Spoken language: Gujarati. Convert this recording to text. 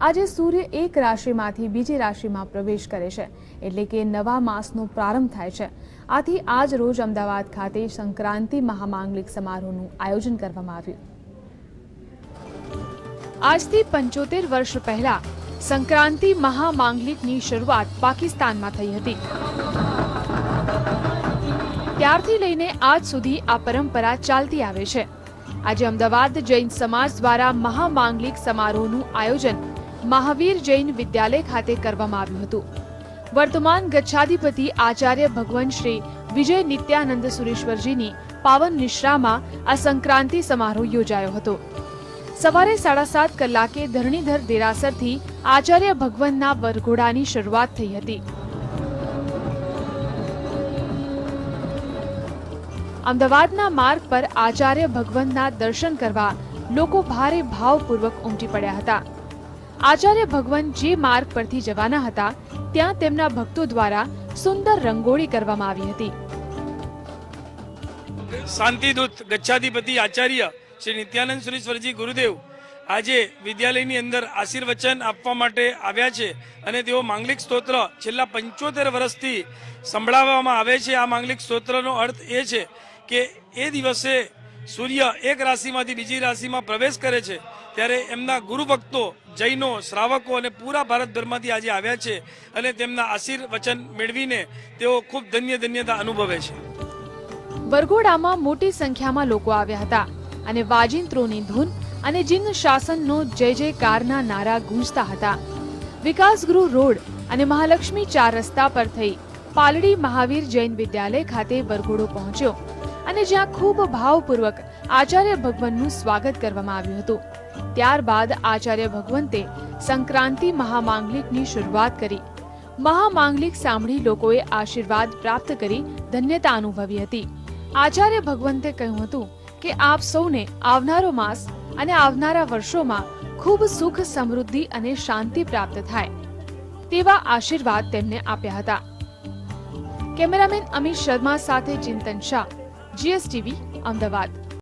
આજે સૂર્ય એક રાશિમાંથી બીજી રાશિમાં પ્રવેશ કરે છે. એટલે કે નવા માસનો પ્રારંભ થાય છે. આથી આજ રોજ અમદાવાદ ખાતે સંક્રાંતિ મહામાંગલિક સમારોહનું આયોજન કરવામાં આવ્યું. આજથી પંચોતેર વર્ષ પહેલા સંક્રાંતિ મહામાંગલિકની શરૂઆત પાકિસ્તાનમાં થઈ હતી. ત્યારથી લઈને આજ સુધી આ પરંપરા ચાલતી આવે છે. આજે અમદાવાદ જૈન સમાજ દ્વારા મહામાંગલિક સમારોહનું આયોજન મહાવીર જૈન વિદ્યાલય ખાતે કરવામાં આવ્યું હતું. વર્તમાન ગચ્છાધિપતિ આચાર્ય ભગવાન શ્રી વિજય નિત્યાનંદ સુરેશ્વરજીની પાવન નિશ્રામાં આ સંક્રાંતિ સમારોહ યોજાયો હતો. સવારે સાડા સાત કલાકે ધરણીધર દેરાસરથી આચાર્ય ભગવનના વરઘોડાની શરૂઆત થઈ હતી. અમદાવાદના માર્ગ પર આચાર્ય ભગવનના દર્શન કરવા લોકો ભારે ભાવપૂર્વક ઉમટી પડ્યા હતા. આચાર્ય ભગવાન જે માર્ગ પરથી જવાના હતા, ત્યાં તેમના ભક્તો દ્વારા સુંદર રંગોળી કરવામાં આવી હતી. શાંતિદૂત ગચ્છાધિપતિ આચાર્ય શ્રી નિત્યાનંદ સુરેશ્વરજી ગુરુદેવ આજે વિદ્યાલયની અંદર આશીર્વચન આપવા માટે આવ્યા છે અને તેઓ માંગલિક સ્તોત્ર છેલ્લા પંચોતેર વર્ષથી સંભળાવવામાં આવે છે. આ માંગલિક સ્તોત્રનો અર્થ એ છે કે એ દિવસે સૂર્ય એક રાશિમાંથી બીજી રાશિમાં પ્રવેશ કરે છે, ત્યારે એમના ગુરુ ભક્તો જૈનો, શ્રાવકો અને પૂરા ભારતભરમાંથી આજે આવ્યા છે અને તેમના આશીર્વચન મેળવીને તેઓ ખૂબ ધન્ય ધન્યતા અનુભવે છે. વરઘોડામાં મોટી સંખ્યામાં લોકો આવ્યા હતા અને વાજિંત્રોની ધૂન અને જિન શાસનનો જય જયકારના નારા ગૂંજતા હતા. વિકાસગૃહ રોડ અને મહાલક્ષ્મી ચાર રસ્તા પર થઈ પાલડી મહાવીર જૈન વિદ્યાલય ખાતે વરઘોડો પહોંચ્યો. અને જ્યાં ખૂબ ભાવપૂર્વક આચાર્ય ભગવનનું સ્વાગત કરવામાં આવ્યું હતું. ત્યારબાદ આચાર્ય ભગવંતે સંક્રાંતિ મહામાંગલિકની શરૂઆત કરી. મહામાંગલિક સાંભળી લોકોએ આશીર્વાદ પ્રાપ્ત કરી ધન્યતા અનુભવી હતી. આચાર્ય ભગવંતે કહ્યું હતું કે, આપ સૌને આવનારો માસ અને આવનારા વર્ષોમાં ખૂબ સુખ સમૃદ્ધિ અને શાંતિ પ્રાપ્ત થાય. તેવા આશીર્વાદ તેમને આપ્યા હતા. કેમેરામેન અમિત શર્મા સાથે ચિંતન શાહ. જીએસટીવી અમદાવાદ